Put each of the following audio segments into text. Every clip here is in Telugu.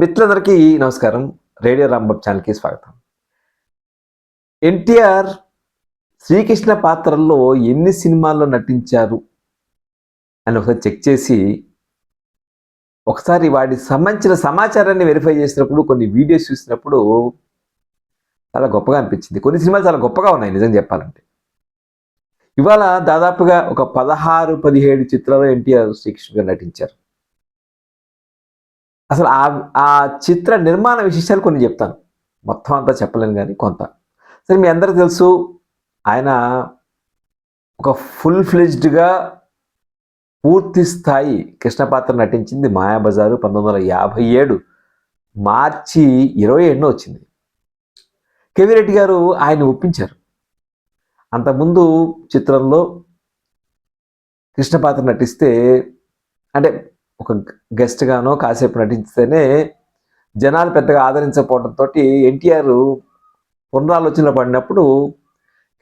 మిత్రులందరికీ నమస్కారం. రేడియో రాంబాబ్ ఛానల్కి స్వాగతం. ఎన్టీఆర్ శ్రీకృష్ణ పాత్రల్లో ఎన్ని సినిమాల్లో నటించారు అని ఒకసారి చెక్ చేసి ఒకసారి వాడికి సంబంధించిన సమాచారాన్ని వెరిఫై చేసినప్పుడు కొన్ని వీడియోస్ చూసినప్పుడు చాలా గొప్పగా అనిపించింది. కొన్ని సినిమాలు చాలా గొప్పగా ఉన్నాయి నిజం చెప్పాలంటే. ఇవాళ దాదాపుగా ఒక పదహారు పదిహేడు చిత్రాలు ఎన్టీఆర్ శ్రీకృష్ణ నటించారు. అసలు ఆ ఆ చిత్ర నిర్మాణ విశేషాలు కొన్ని చెప్తాను. మొత్తం అంతా చెప్పలేను కానీ కొంత. సరే మీ అందరూ తెలుసు ఆయన ఒక ఫుల్ ఫ్లెజ్డ్గా పూర్తి స్థాయి కృష్ణపాత్ర నటించింది మాయాబజారు పంతొమ్మిది వందల యాభై ఏడు మార్చి ఇరవై ఏడున వచ్చింది. కేవిరెడ్డి గారు ఆయన ఒప్పించారు. అంతకుముందు చిత్రంలో కృష్ణపాత్ర నటిస్తే అంటే ఒక గెస్ట్గానో కాసేపు నటిస్తేనే జనాలు పెద్దగా ఆదరించకపోవడంతో ఎన్టీఆర్ పునరాలోచనలో పడినప్పుడు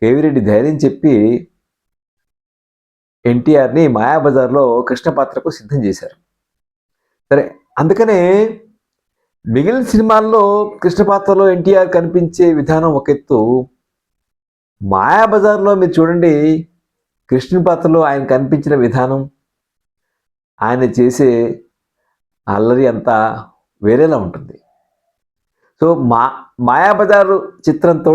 కేవిరెడ్డి ధైర్యం చెప్పి ఎన్టీఆర్ని మాయాబజార్లో కృష్ణ పాత్రకు సిద్ధం చేశారు. సరే అందుకనే మిగిలిన సినిమాల్లో కృష్ణ పాత్రలో ఎన్టీఆర్ కనిపించే విధానం ఒక ఎత్తు. మాయాబజార్లో మీరు చూడండి కృష్ణుని పాత్రలో ఆయన కనిపించిన విధానం. ఆయన చేసే అల్లరి అంతా వేరేలా ఉంటుంది. సో మా మాయాబజారు చిత్రంతో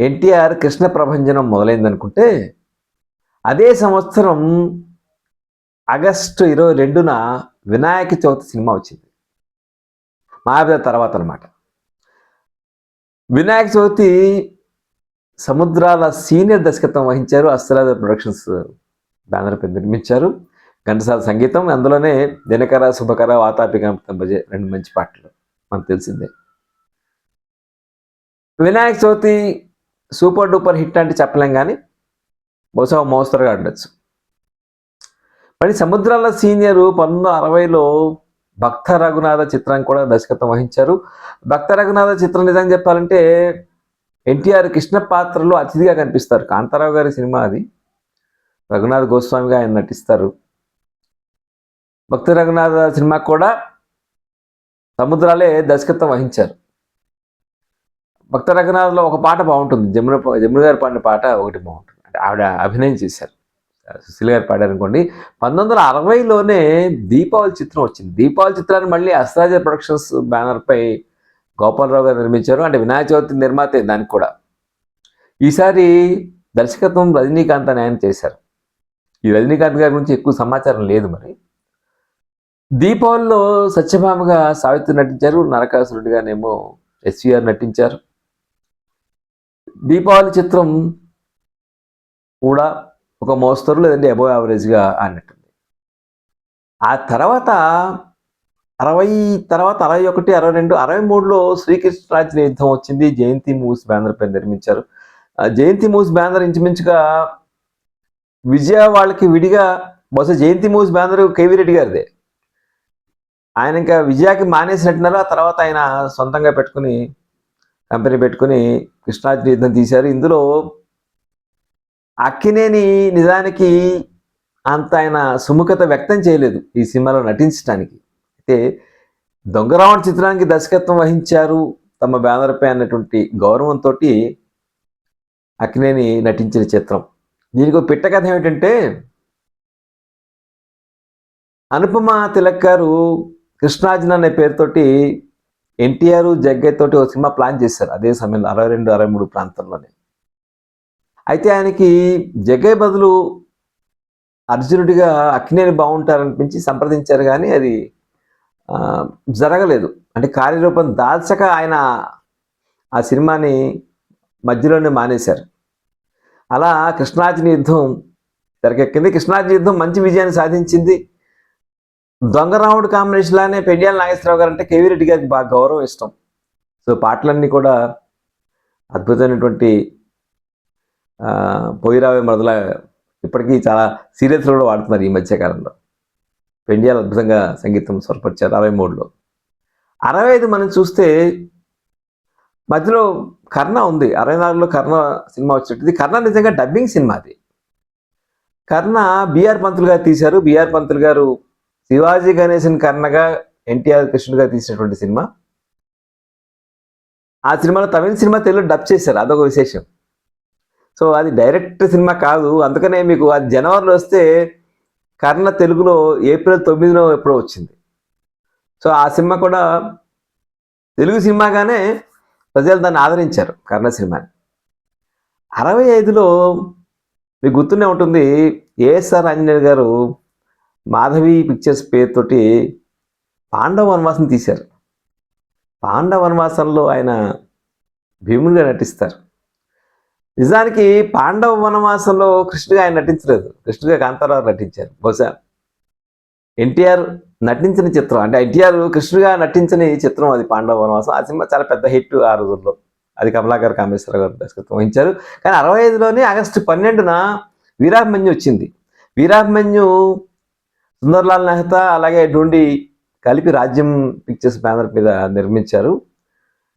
ఎన్టీఆర్ కృష్ణ ప్రభంజనం మొదలైందనుకుంటే అదే సంవత్సరం ఆగస్టు ఇరవై రెండున వినాయక చవితి సినిమా వచ్చింది. మాయాబజార్ తర్వాత అనమాట వినాయక చవితి సముద్రాల సీనియర్ దర్శకత్వం వహించారు అస్త్రాల ప్రొడక్షన్స్ బ్యానర్ నిర్మించారు. ఘంటసాల సంగీతం అందులోనే దినకర శుభకర వాతాపిక భజే రెండు మంచి పాటలు మనకు తెలిసిందే. Vinayaka Chavithi super duper hit అంటే చెప్పలేం కానీ బహుశా మోస్తరుగా ఉండొచ్చు. మరి సముద్రాల సీనియర్ పంతొమ్మిది వందల అరవైలో భక్త రఘునాథ చిత్రం కూడా దర్శకత్వం వహించారు. భక్త రఘునాథ చిత్రం నిజంగా చెప్పాలంటే ఎన్టీఆర్ కృష్ణ పాత్రలో అతిథిగా కనిపిస్తారు. కాంతారావు గారి సినిమా అది. రఘునాథ్ గోస్వామిగా ఆయన నటిస్తారు. భక్త రఘునాథ సినిమా కూడా సముద్రాలే దర్శకత్వం వహించారు. భక్త రఘునాథ్లో ఒక పాట బాగుంటుంది. జమున జమున గారు పాడిన పాట ఒకటి బాగుంటుంది. అంటే ఆవిడ అభినయం చేశారు. సుశీల్ గారు పాడారు అనుకోండి పంతొమ్మిది వందల అరవైలోనే దీపావళి చిత్రం వచ్చింది. దీపావళి చిత్రాన్ని మళ్ళీ అస్రాజ ప్రొడక్షన్స్ బ్యానర్పై గోపాలరావు గారు నిర్మించారు. అంటే వినాయక చవితి నిర్మాతే దానికి కూడా. ఈసారి దర్శకత్వం రజనీకాంత్ అని ఆయన చేశారు. ఈ రజనీకాంత్ గారి గురించి ఎక్కువ సమాచారం లేదు మరి. దీపావళిలో సత్యభామగా సావిత్రి నటించారు నరకాసురుడిగానేమో ఎస్విఆర్ నటించారు. దీపావళి చిత్రం కూడా ఒక మోస్తరు లేదంటే అబో యావరేజ్గా ఆడినట్టుంది. ఆ తర్వాత అరవై తర్వాత అరవై ఒకటి అరవై రెండు అరవై మూడులో శ్రీకృష్ణరాజు యుద్ధం వచ్చింది. జయంతి మూవీస్ బ్యానర్ పై నిర్మించారు. ఆ జయంతి మూవీస్ బ్యానర్ ఇంచుమించుగా విజయ వాళ్ళకి విడిగా బహుశా Jayanthi movies banner KV Reddy గారిదే. ఆయన ఇంకా విజయాకి మానేసినట్టున్నారు. ఆ తర్వాత ఆయన సొంతంగా పెట్టుకుని కంపెనీ పెట్టుకుని కృష్ణార్జున యుద్ధం తీశారు. ఇందులో అక్కినేని నిజానికి అంత ఆయన సుముఖత వ్యక్తం చేయలేదు ఈ సినిమాలో నటించడానికి అయితే దొంగరావణ చిత్రానికి దర్శకత్వం వహించారు తమ బ్యానర్పై అన్నటువంటి గౌరవంతో అక్కినేని నటించిన చిత్రం. దీనికి ఒక పిట్ట కథ ఏమిటంటే అనుపమ తిలక్ గారు కృష్ణార్జున అనే పేరుతోటి ఎన్టీఆర్ జగ్గయ్య తోటి ఒక సినిమా ప్లాన్ చేశారు. అదే సమయంలో అరవై రెండు అరవై మూడు ప్రాంతంలోనే. అయితే ఆయనకి జగ్గయ్య బదులు అర్జునుడిగా అక్కినేని బాగుంటారనిపించి సంప్రదించారు కానీ అది జరగలేదు. అంటే కార్యరూపం దాల్చక ఆయన ఆ సినిమాని మధ్యలోనే మానేశారు. అలా కృష్ణార్జున యుద్ధం తెరకెక్కింది. కృష్ణార్జున యుద్ధం మంచి విజయాన్ని సాధించింది. దొంగరాముడు కాంబినేషన్ లానే పెండియాల నాగేశ్వరరావు గారు అంటే కేవీ రెడ్డి గారికి బాగా గౌరవం ఇష్టం. సో పాటలన్నీ కూడా అద్భుతమైనటువంటి పోయిరావే మొదల ఇప్పటికీ చాలా సీరియల్స్ కూడా వాడుతున్నారు ఈ మధ్యకాలంలో పెండియాలు అద్భుతంగా సంగీతం స్వరపరిచారు అరవై మూడులో. అరవై ఐదు మనం చూస్తే మధ్యలో కర్ణ ఉంది. అరవై నాలుగులో కర్ణ సినిమా వచ్చినట్టు కర్ణ నిజంగా డబ్బింగ్ సినిమా అది. కర్ణ బిఆర్ పంతులు గారు తీశారు. బిఆర్ పంతులు గారు శివాజీ గణేశన్ కర్ణగా ఎన్టీఆర్ కృష్ణుడిగా తీసినటువంటి సినిమా. ఆ సినిమాలో తమిళ సినిమా తెలుగు డబ్ చేశారు. అదొక విశేషం. సో అది డైరెక్ట్ సినిమా కాదు. అందుకనే మీకు అది జనవరిలో వస్తే కర్ణ తెలుగులో ఏప్రిల్ తొమ్మిదిలో ఎప్పుడో వచ్చింది. సో ఆ సినిమా కూడా తెలుగు సినిమాగానే ప్రజలు దాన్ని ఆదరించారు కర్ణ సినిమాని అరవై ఐదులో మీకు గుర్తునే ఉంటుంది ఏఎస్ఆర్ ఆంజనేయులు గారు మాధవి పిక్చర్స్ పేరుతోటి పాండవ వనవాసం తీశారు. పాండవ వనవాసంలో ఆయన భీముడిగా నటిస్తారు. నిజానికి పాండవ వనవాసంలో కృష్ణుగా ఆయన నటించలేదు. కృష్ణగా కాంతారావు నటించారు. బహుశా ఎన్టీఆర్ నటించిన చిత్రం అంటే ఎన్టీఆర్ కృష్ణుగా నటించిన ఈ చిత్రం అది పాండవ వనవాసం. ఆ సినిమా చాలా పెద్ద హిట్ ఆ రోజుల్లో. అది కమలాకర్ కామేశ్వర గారు దర్శకత్వం వహించారు కానీ అరవై ఐదులోనే ఆగస్టు పన్నెండున వీరాభిమన్యు వచ్చింది. వీరాభిమన్యు సుందర్లాల్ మెహతా అలాగే డూండి కలిపి రాజ్యం పిక్చర్స్ బ్యానర్ మీద నిర్మించారు.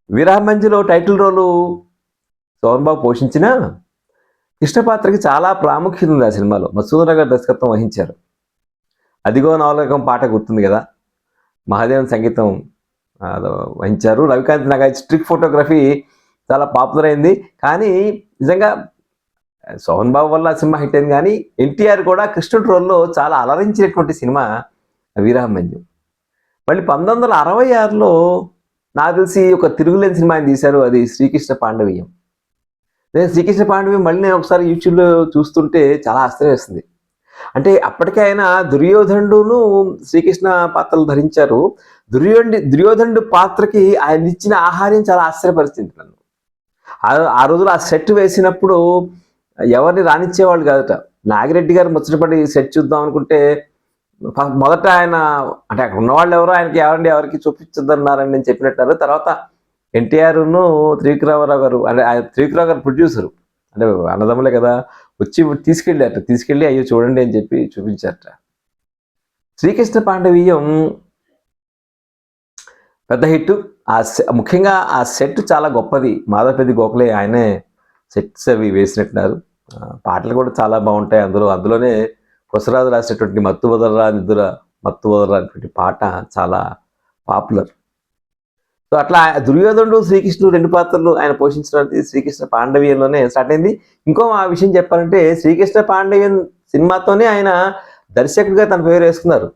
వీరాభిమన్యులో టైటిల్ రోలు సోన్బాబు పోషించిన కృష్ణ పాత్రకి చాలా ప్రాముఖ్యత ఉంది ఆ సినిమాలో. మసూదర్ గారు దర్శకత్వం వహించారు. అదిగో నవలకం పాట గుర్తుంది కదా. మహాదేవన్ సంగీతం వహించారు. రవికాంత్ నాగ స్ట్రిక్ ఫోటోగ్రఫీ చాలా పాపులర్ అయింది. కానీ నిజంగా సోహన్ బాబు వల్ల సినిమా హిట్ అయింది. కానీ ఎన్టీఆర్ కూడా కృష్ణుడు రోల్లో చాలా అలరించినటువంటి సినిమా వీరామన్యం మళ్ళీ పంతొమ్మిది వందల అరవై ఆరులో నాకు తెలిసి ఒక తిరుగులేని సినిమా ఆయన తీశారు. అది శ్రీకృష్ణ పాండవీయం. నేను శ్రీకృష్ణ పాండవీయం మళ్ళీ నేను ఒకసారి యూట్యూబ్లో చూస్తుంటే చాలా ఆశ్చర్యం వేస్తుంది. అంటే అప్పటికే ఆయన దుర్యోధనుడును శ్రీకృష్ణ పాత్రలు ధరించారు. దుర్యోధి దుర్యోధనుడు పాత్రకి ఆయన ఇచ్చిన ఆహార్యం చాలా ఆశ్చర్యపరిచింది నన్ను. ఆ- రోజులు ఆ సెట్ వేసినప్పుడు ఎవరిని రాణించేవాళ్ళు కాదట. నాగిరెడ్డి గారు ముచ్చటపడి సెట్ చూద్దాం అనుకుంటే మొదట ఆయన అంటే అక్కడ ఉన్నవాళ్ళు ఎవరో ఆయనకి ఎవరండి ఎవరికి చూపించద్దన్నారని నేను చెప్పినట్టారు తర్వాత ఎన్టీఆర్ను త్రివిక్రమరావు గారు అంటే ఆయన త్రివిక్రమ గారు ప్రొడ్యూసరు అంటే అన్నదమ్ములే కదా వచ్చి తీసుకెళ్ళారట తీసుకెళ్ళి అయ్యో చూడండి అని చెప్పి చూపించారట. శ్రీకృష్ణ పాండవీయం పెద్ద హిట్ ఆ ముఖ్యంగా ఆ సెట్ చాలా గొప్పది. మాధవపెద్ది గోఖలే ఆయనే సెట్స్ అవి వేసినట్టున్నారు. పాటలు కూడా చాలా బాగుంటాయి అందులో. అందులోనే కొసరాజు రాసినటువంటి మత్తు వదలరా నిద్ర మత్తు వదలరా అనేటువంటి పాట చాలా పాపులర్. సో అట్లా దుర్యోధనుడు శ్రీకృష్ణుడు రెండు పాత్రలు ఆయన పోషించడానికి శ్రీకృష్ణ పాండవీయంలోనే స్టార్ట్ అయింది. ఇంకో ఆ విషయం చెప్పాలంటే శ్రీకృష్ణ పాండవీయం సినిమాతోనే ఆయన దర్శకుడిగా తన పేరు వేసుకున్నారు.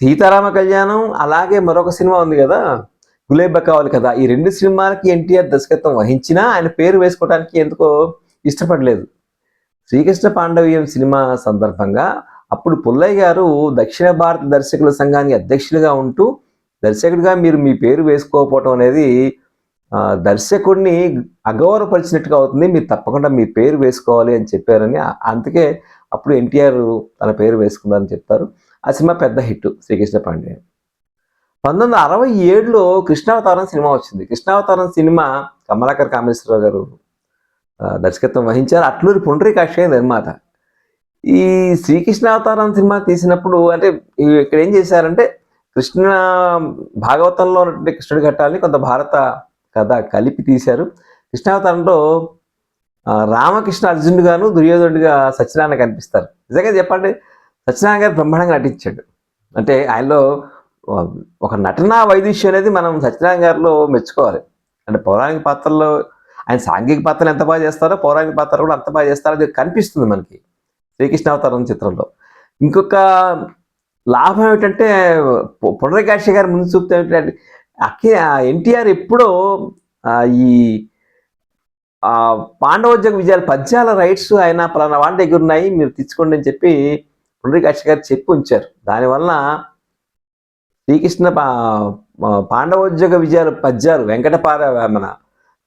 సీతారామ కళ్యాణం అలాగే మరొక సినిమా ఉంది కదా గులేబ కావాలి కదా ఈ రెండు సినిమాలకి ఎన్టీఆర్ దర్శకత్వం వహించినా ఆయన పేరు వేసుకోవడానికి ఎందుకో ఇష్టపడలేదు. శ్రీకృష్ణ పాండవీయం సినిమా సందర్భంగా అప్పుడు పుల్లయ్య గారు దక్షిణ భారత దర్శకుల సంఘానికి అధ్యక్షులుగా ఉంటూ దర్శకుడిగా మీరు మీ పేరు వేసుకోకపోవటం అనేది దర్శకుడిని అగౌరవపరిచినట్టుగా అవుతుంది. మీరు తప్పకుండా మీ పేరు వేసుకోవాలి అని చెప్పారని అందుకే అప్పుడు ఎన్టీఆర్ తన పేరు వేసుకుందని చెప్తారు. ఆ సినిమా పెద్ద హిట్ శ్రీకృష్ణ పాండ్య పంతొమ్మిది వందల అరవై ఏడులో కృష్ణావతారం సినిమా వచ్చింది. కృష్ణావతారం సినిమా కమలాకర్ కామేశ్వరరావు గారు దర్శకత్వం వహించారు. అట్లూరి పుండరీకాక్షయ్య నిర్మాత ఈ శ్రీకృష్ణావతారం సినిమా తీసినప్పుడు అంటే ఇక్కడ ఏం చేశారంటే కృష్ణ భాగవతంలో ఉన్నటువంటి కృష్ణుడి ఘట్టాలని కొంత భారత కథ కలిపి తీశారు. కృష్ణావతారంలో రామకృష్ణ అర్జునుడుగాను దుర్యోధనుడిగా సత్యనారాయణ కనిపిస్తారు. నిజంగా చెప్పండి సత్యనారాయణ గారు బ్రహ్మాండంగా నటించాడు. అంటే ఆయనలో ఒక నటనా వైదుష్యం అనేది మనం సత్యనారాయణ గారిలో మెచ్చుకోవాలి. అంటే పౌరాణిక పాత్రల్లో ఆయన సాంఘిక పాత్రలు ఎంత బాగా చేస్తారో పౌరాణిక పాత్రలు కూడా అంత బాగా చేస్తారో అది కనిపిస్తుంది మనకి శ్రీకృష్ణ అవతారం చిత్రంలో. ఇంకొక లాభం ఏమిటంటే పు- పునరకాశి గారి ముందు చూపుతే ఏమిటంటే అక్కి ఎన్టీఆర్ ఎప్పుడో ఈ పాండవోద్యోగ విజయాలు పద్యాల రైట్స్ ఆయన పలానా వాళ్ళ దగ్గర ఉన్నాయి మీరు తెచ్చుకోండి అని చెప్పి పునరకాశ్య గారు చెప్పి ఉంచారు. దానివల్ల శ్రీకృష్ణ పా- పాండవోద్యోగ విజయాలు పద్యాలు వెంకటపార మన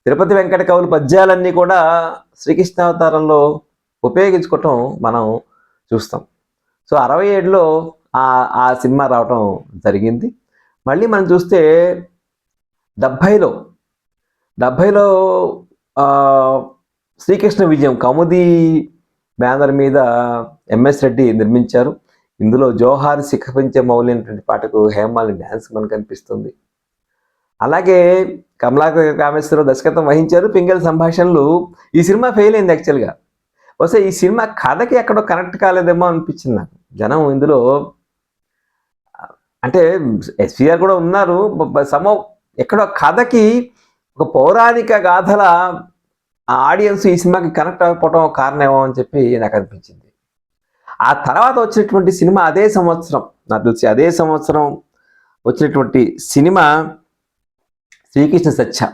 తిరుపతి వెంకట కవులు పద్యాలన్నీ కూడా శ్రీకృష్ణ అవతారంలో ఉపయోగించుకోవటం మనం చూస్తాం. సో అరవై ఏడులో ఆ సినిమా రావటం జరిగింది. మళ్ళీ మనం చూస్తే డెబ్భైలో డెబ్భైలో శ్రీకృష్ణ విజయం కౌముది బ్యానర్ మీద ఎంఎస్ రెడ్డి నిర్మించారు. ఇందులో జోహార్ శిఖపించే మౌలి అనేటువంటి పాటకు హేమాలి డ్యాన్స్ మనకు కనిపిస్తుంది. అలాగే కమలాకర్ కామేశ్వరరావు దర్శకత్వం వహించారు. పింగళి సంభాషణలు ఈ సినిమా ఫెయిల్ అయింది యాక్చువల్గా వస్తే ఈ సినిమా కథకి ఎక్కడో కనెక్ట్ కాలేదేమో అనిపించింది నాకు. జనం ఇందులో అంటే ఎస్పీఆర్ కూడా ఉన్నారు. సమో ఎక్కడో కథకి ఒక పౌరాణిక గాథల ఆడియన్స్ ఈ సినిమాకి కనెక్ట్ అవ్వకపోవడం కారణమేమో అని చెప్పి నాకు అనిపించింది. ఆ తర్వాత వచ్చినటువంటి సినిమా అదే సంవత్సరం. నాకు తెలిసి అదే సంవత్సరం వచ్చినటువంటి సినిమా శ్రీకృష్ణ సత్య.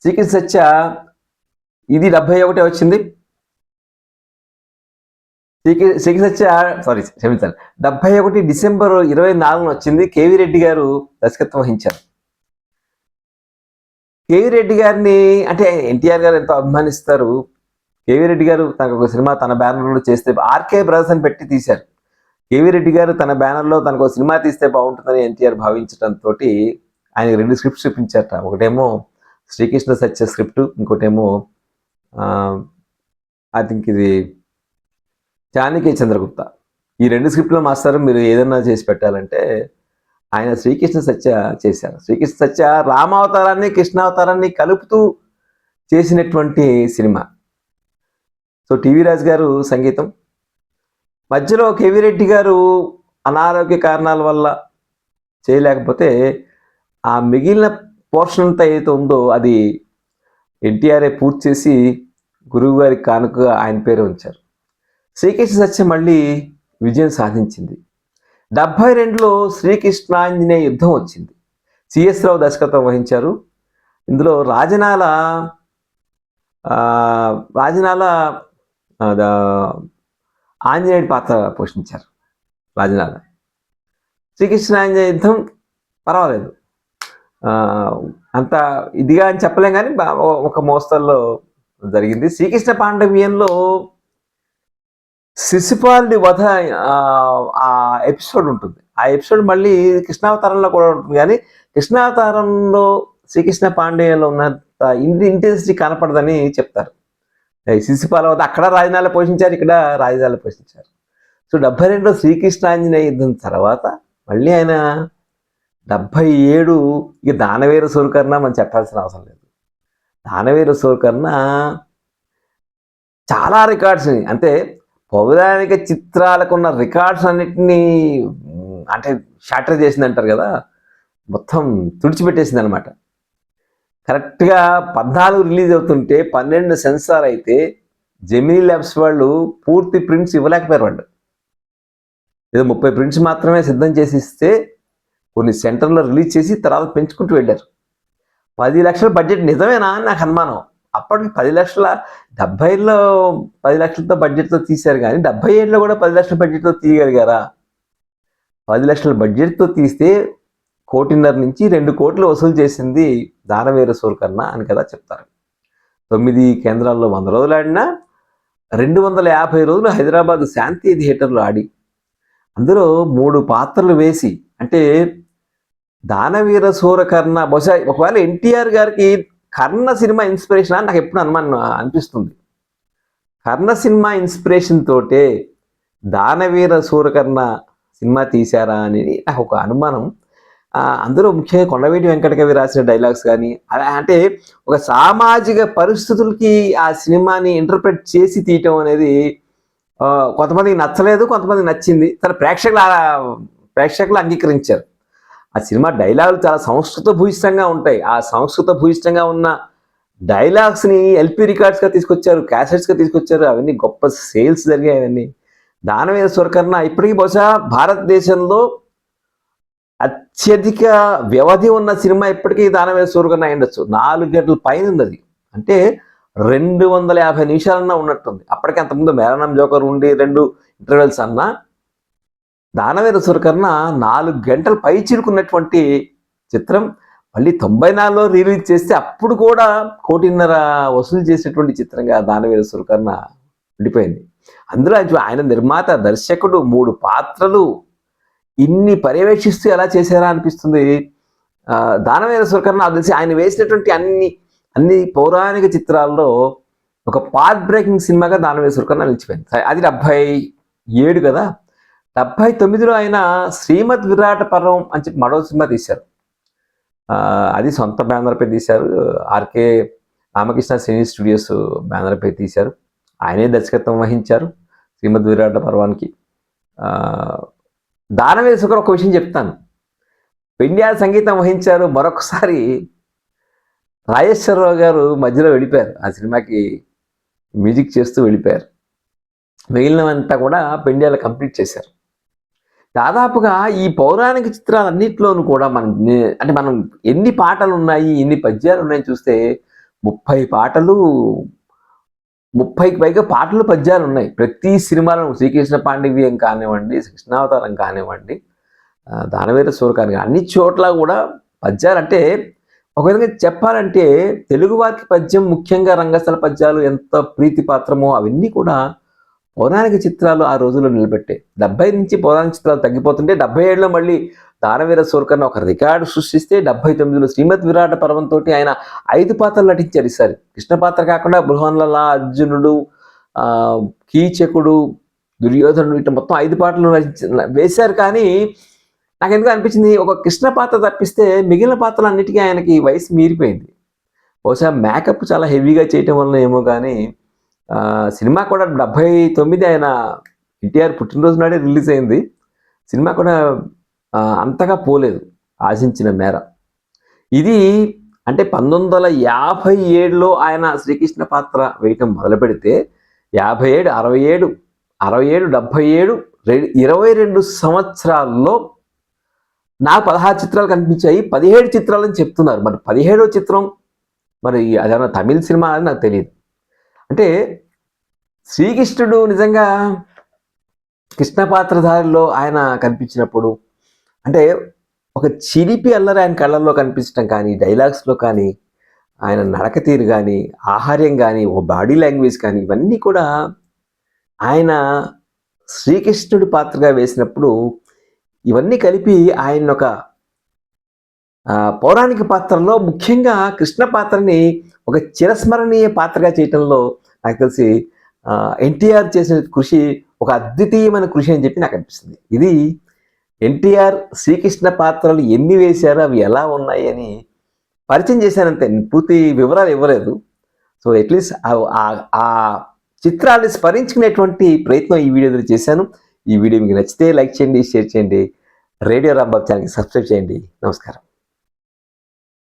శ్రీకృష్ణ సత్య ఇది డెబ్బై ఒకటే వచ్చింది. శ్రీకృ శ్రీకృష్ణ సత్య సారీ క్షమించాలి. డెబ్బై ఒకటి డిసెంబర్ ఇరవై నాలుగున వచ్చింది కేవీ రెడ్డి గారు దర్శకత్వం వహించారు. కేవీ రెడ్డి గారిని అంటే ఎన్టీఆర్ గారు ఎంతో అభిమానిస్తారు. కేవీ రెడ్డి గారు తనకు ఒక సినిమా తన బ్యానర్లో చేస్తే ఆర్కే బ్రదర్స్ అని పెట్టి తీశారు. కేవీ రెడ్డి గారు తన బ్యానర్లో తనకు ఒక సినిమా తీస్తే బాగుంటుందని ఎన్టీఆర్ భావించడంతో ఆయన రెండు స్క్రిప్ట్స్ చూపించారట. ఒకటేమో శ్రీకృష్ణ సత్య స్క్రిప్ట్ ఇంకోటేమో ఐ థింక్ ఇది చాణిక్య చంద్రగుప్త. ఈ రెండు స్క్రిప్ట్లో మాస్టర్ మీరు ఏదన్నా చేసి పెట్టాలంటే ఆయన శ్రీకృష్ణ సత్య చేశారు. శ్రీకృష్ణ సత్య రామావతారాన్ని కృష్ణావతారాన్ని కలుపుతూ చేసినటువంటి సినిమా. సో టీవీ రాజు గారు సంగీతం. మధ్యలో కేవీ రెడ్డి గారు అనారోగ్య కారణాల వల్ల చేయలేకపోతే ఆ మిగిలిన పోర్షన్ అంతా ఏదైతే ఉందో అది ఎన్టీఆర్ఏ పూర్తి చేసి గురువు గారి కానుకగా ఆయన పేరు ఉంచారు. శ్రీకృష్ణ సత్యం మళ్ళీ విజయం సాధించింది. డెబ్భై రెండులో శ్రీకృష్ణాంజనేయ యుద్ధం వచ్చింది. సిఎస్ రావు దర్శకత్వం వహించారు. ఇందులో రాజనాల రాజనాల ఆంజనేయుడి పాత్ర పోషించారు రాజనాల. శ్రీకృష్ణాంజనేయ యుద్ధం పర్వాలేదు. అంత ఇదిగా అని చెప్పలేం కానీ బా- ఒక మోస్తల్లో జరిగింది. శ్రీకృష్ణ పాండవ్యంలో శిశుపాలుడి వధ ఆ, ఎపిసోడ్ ఉంటుంది. ఆ ఎపిసోడ్ మళ్ళీ కృష్ణావతారంలో కూడా ఉంటుంది. కానీ కృష్ణావతారంలో శ్రీకృష్ణ పాండేయంలో ఉన్నంత ఇంటి ఇంటెన్సిటీ కనపడదని చెప్తారు. శిశుపాల వద్ద అక్కడ రాజనాల పోషించారు ఇక్కడ రాజనాల పోషించారు. సో డెబ్బై రెండులో శ్రీకృష్ణాంజనేయ యుద్ధం తర్వాత మళ్ళీ ఆయన డెబ్బై ఏడు ఇక దానవీర సూర్కర్ణ మనం చెప్పాల్సిన అవసరం లేదు. దానవీర సూర్కర్ణ చాలా రికార్డ్స్ అంటే పౌరాణిక చిత్రాలకు ఉన్న రికార్డ్స్ అన్నిటినీ అంటే షాటర్ చేసింది అంటారు కదా మొత్తం తుడిచిపెట్టేసింది అనమాట కరెక్ట్గా పద్నాలుగు రిలీజ్ అవుతుంటే పన్నెండు సెన్సార్ అయితే జెమినీ ల్యాబ్స్ వాళ్ళు పూర్తి ప్రింట్స్ ఇవ్వలేకపోయారు వాళ్ళు. ఏదో ముప్పై ప్రింట్స్ మాత్రమే సిద్ధం చేసి ఇస్తే కొన్ని సెంటర్లో రిలీజ్ చేసి తర్వాత పెంచుకుంటూ వెళ్ళారు. పది లక్షల బడ్జెట్ నిజమేనా అని నాకు అనుమానం. అప్పటికి పది లక్షల డెబ్బైలో పది లక్షలతో బడ్జెట్తో తీశారు కానీ డెబ్బై ఏళ్ళలో కూడా పది లక్షల బడ్జెట్తో తీయగలిగారా? పది లక్షల బడ్జెట్తో తీస్తే కోటిన్నర నుంచి రెండు కోట్లు వసూలు చేసింది దానవీర సూర్కర్ణ అని కదా చెప్తారు. తొమ్మిది కేంద్రాల్లో వంద రోజులు ఆడినా రెండు వందల యాభై రోజులు హైదరాబాద్ శాంతి థియేటర్లో ఆడి అందులో మూడు పాత్రలు వేసి అంటే దానవీర సూరకర్ణ బహుశా ఒకవేళ ఎన్టీఆర్ గారికి కర్ణ సినిమా ఇన్స్పిరేషన్ అని నాకు ఎప్పుడు అనుమానం అనిపిస్తుంది. కర్ణ సినిమా ఇన్స్పిరేషన్ తోటే దానవీర సూరకర్ణ సినిమా తీశారా అని నాకు ఒక అనుమానం. అందులో ముఖ్యంగా కొండవీటి వెంకట కవి రాసిన డైలాగ్స్ కానీ అలా అంటే ఒక సామాజిక పరిస్థితులకి ఆ సినిమాని ఇంటర్ప్రెట్ చేసి తీయటం అనేది కొంతమందికి నచ్చలేదు కొంతమందికి నచ్చింది. తన ప్రేక్షకులు ఆ- ప్రేక్షకులు అంగీకరించారు. ఆ సినిమా డైలాగులు చాలా సంస్కృత భూయిష్టంగా ఉంటాయి. ఆ సంస్కృత భూయిష్టంగా ఉన్న డైలాగ్స్ని ఎల్పి రికార్డ్స్గా తీసుకొచ్చారు క్యాసెట్స్గా తీసుకొచ్చారు. అవన్నీ గొప్ప సేల్స్ జరిగాయి అవన్నీ. దానవేద స్వరకర్ణ ఇప్పటికీ బహుశా భారతదేశంలో అత్యధిక వ్యవధి ఉన్న సినిమా ఇప్పటికీ దానవేద సూరకర్ణ అయ్యుండొచ్చు నాలుగు గంటల పైన ఉంది అది అంటే రెండు వందల యాభై నిమిషాలన్నా ఉన్నట్టుంది. అప్పటికి అంతకుముందు మేరణం జోకర్ ఉండి రెండు ఇంటర్వెల్స్ అన్నా దానవీర సురకర్ణ నాలుగు గంటలు పై చిరుకున్నటువంటి చిత్రం. మళ్ళీ తొంభై నాలుగులో రిలీజ్ చేస్తే అప్పుడు కూడా కోటిన్నర వసూలు చేసేటువంటి చిత్రంగా దానవీర సురకర్ణ ఉండిపోయింది. అందులో ఆయన నిర్మాత దర్శకుడు మూడు పాత్రలు ఇన్ని పర్యవేక్షిస్తూ ఎలా చేశారా అనిపిస్తుంది? ఆ, దానవీర సురకర్ణ నాకు తెలిసి ఆయన వేసినటువంటి అన్ని అన్ని పౌరాణిక చిత్రాల్లో ఒక పార్ట్ బ్రేకింగ్ సినిమాగా దానవీర సురకర్ణ నిలిచిపోయింది. అది డెబ్భై ఏడు కదా? డెబ్భై తొమ్మిదిలో ఆయన శ్రీమద్ విరాట పర్వం అని చెప్పి మరో సినిమా తీశారు. అది సొంత బ్యానర్పై తీశారు. ఆర్కే రామకృష్ణ సినీ స్టూడియోస్ బ్యానర్పై తీశారు. ఆయనే దర్శకత్వం వహించారు శ్రీమద్ విరాట పర్వానికి. ఆ, దానవేశ్వర ఒక విషయం చెప్తాను. పెండ్యాల సంగీతం వహించారు మరొకసారి రాజేశ్వరరావు గారు మధ్యలో వెళ్ళిపోయారు. ఆ సినిమాకి మ్యూజిక్ చేస్తూ వెళ్ళిపోయారు. మిగిలినవంతా కూడా పెండ్యాలు కంప్లీట్ చేశారు. దాదాపుగా ఈ పౌరాణిక చిత్రాలన్నింటిలోనూ కూడా మనం అంటే మనం ఎన్ని పాటలు ఉన్నాయి ఎన్ని పద్యాలు ఉన్నాయి చూస్తే ముప్పై పాటలు ముప్పైకి పైగా పాటలు పద్యాలు ఉన్నాయి ప్రతి సినిమాలో శ్రీకృష్ణ పాండివ్యం కానివ్వండి కృష్ణావతారం కానివ్వండి ఆ, దానవీర సూర కానివ్వండి అన్ని చోట్ల కూడా పద్యాలు అంటే ఒక విధంగా చెప్పాలంటే తెలుగు వారికి పద్యం ముఖ్యంగా రంగస్థల పద్యాలు ఎంత ప్రీతిపాత్రమో అవన్నీ కూడా పౌరాణిక చిత్రాలు ఆ రోజుల్లో నిలబెట్టే. డెబ్బై నుంచి పౌరాణిక చిత్రాలు తగ్గిపోతుంటే డెబ్బై ఏడులో మళ్ళీ దానవీర సోర్కర్ని ఒక రికార్డు సృష్టిస్తే డెబ్బై తొమ్మిదిలో శ్రీమద్ విరాట పర్వంతో ఆయన ఐదు పాత్రలు నటించారు ఈసారి. కృష్ణ పాత్ర కాకుండా బృహన్లల అర్జునుడు కీచకుడు దుర్యోధనుడు ఇట్లా మొత్తం ఐదు పాటలు వేశారు కానీ నాకు ఎందుకు అనిపించింది ఒక కృష్ణ పాత్ర తప్పిస్తే మిగిలిన పాత్రలు అన్నిటికీ ఆయనకి వయసు మీరిపోయింది. బహుశా మేకప్ చాలా హెవీగా చేయటం వల్ల ఏమో కానీ సినిమా కూడా డెబ్బై తొమ్మిది ఆయన ఎన్టీఆర్ పుట్టినరోజు నాడే రిలీజ్ అయింది. సినిమా కూడా అంతగా పోలేదు ఆశించిన మేర. ఇది అంటే పంతొమ్మిది వందల యాభై ఏడులో ఆయన శ్రీకృష్ణ పాత్ర వేయటం మొదలు పెడితే యాభై ఏడు అరవై ఏడు అరవై ఏడు డెబ్భై ఏడు ఇరవై రెండు సంవత్సరాల్లో నాకు పదహారు చిత్రాలు కనిపించాయి. పదిహేడు చిత్రాలని చెప్తున్నారు. మరి పదిహేడో చిత్రం మరి అదేమన్నా తమిళ సినిమా అని నాకు తెలియదు. అంటే శ్రీకృష్ణుడు నిజంగా కృష్ణ పాత్రధారిలో ఆయన కనిపించినప్పుడు అంటే ఒక చిలిపి అల్లరి ఆయన కళ్ళల్లో కనిపించడం కానీ డైలాగ్స్లో కానీ ఆయన నడక తీరు కానీ ఆహార్యం కానీ ఓ బాడీ లాంగ్వేజ్ కానీ ఇవన్నీ కూడా ఆయన శ్రీకృష్ణుడి పాత్రగా వేసినప్పుడు ఇవన్నీ కలిపి ఆయన ఒక పౌరాణిక పాత్రలో ముఖ్యంగా కృష్ణ పాత్రని ఒక చిరస్మరణీయ పాత్రగా చేయటంలో నాకు తెలిసి ఎన్టీఆర్ చేసిన కృషి ఒక అద్వితీయమైన కృషి అని చెప్పి నాకు అనిపిస్తుంది. ఇది ఎన్టీఆర్ శ్రీకృష్ణ పాత్రలు ఎన్ని వేశారో అవి ఎలా ఉన్నాయి అని పరిచయం చేశానంతే పూర్తి వివరాలు ఇవ్వలేదు. సో అట్లీస్ట్ ఆ చిత్రాన్ని స్మరించుకునేటువంటి ప్రయత్నం ఈ వీడియోలో చేశాను. ఈ వీడియో మీకు నచ్చితే లైక్ చేయండి షేర్ చేయండి. రేడియో రాంబాబు ఛానల్కి సబ్స్క్రైబ్ చేయండి. నమస్కారం.